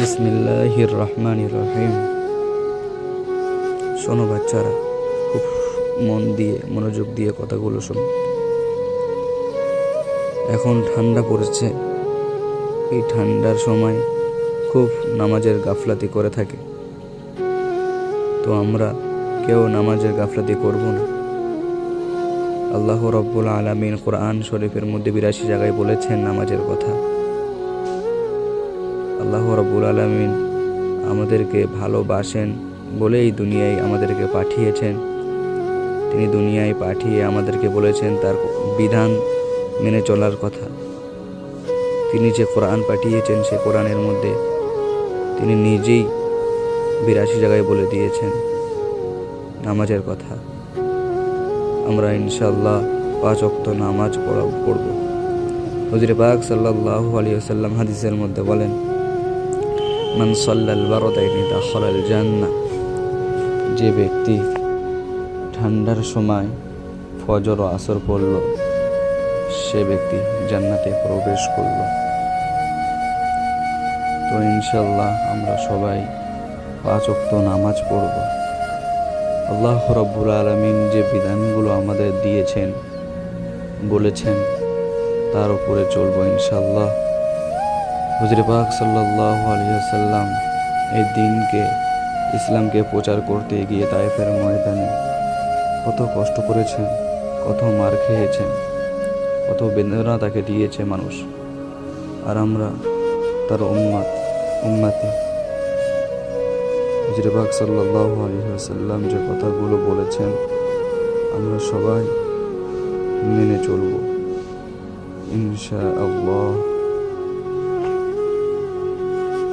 বিসমিল্লাহির রহমানির রহিম শোনো বাচ্চারা, খুব মন দিয়ে, মনোযোগ দিয়ে কথাগুলো শোনো। এখন ঠান্ডা পড়েছে। এই ঠান্ডার সময় খুব নামাজের গাফলাতি করে থাকে। তো আমরা কেউ নামাজের গাফলাতি করব না। আল্লাহ রব্বুল আলমিন কোরআন শরীফের মধ্যে বিরাশি জায়গায় বলেছেন নামাজের কথা। আল্লাহ রব্বুল আলমিন আমাদেরকে ভালোবাসেন বলেই দুনিয়ায় আমাদেরকে পাঠিয়েছেন। তিনি দুনিয়ায় পাঠিয়ে আমাদেরকে বলেছেন তার বিধান মেনে চলার কথা। তিনি যে কোরআন পাঠিয়েছেন সে কোরআনের মধ্যে তিনি নিজেই বিরাশি জায়গায় বলে দিয়েছেন নামাজের কথা। আমরা ইনশাল্লাহ পাঁচ অক্ত নামাজ পড়া পড়ব। হজরে পাক সাল্লাহ আলী আসাল্লাম হাদিসের মধ্যে বলেন জান্না যে ব্যক্তি ঠান্ডার সময় ফজর আসর পড়ল, সে ব্যক্তি জান্নাতে প্রবেশ করল। তো ইনশাল্লাহ আমরা সবাই পাঁচ অক্ত নামাজ পড়ব। আল্লাহ রব্বুল আলমিন যে বিধানগুলো আমাদের দিয়েছেন, বলেছেন, তার উপরে চলবো ইনশাল্লাহ হুজরে পাক সাল্লাহ আলিয়াল্লাম এই দিনকে, ইসলামকে প্রচার করতে গিয়ে তাইফের ময়দানে কত কষ্ট করেছেন, কত মার খেয়েছেন, কত বেদনা তাকে দিয়েছে মানুষ। আর আমরা তার উম্মাত, উম্মাতি। হুজরে পাক সাল্লাহ আলিয়াল্লাম যে কথাগুলো বলেছেন, আমরা সবাই মেনে চলব। ইনশা আল্লাহ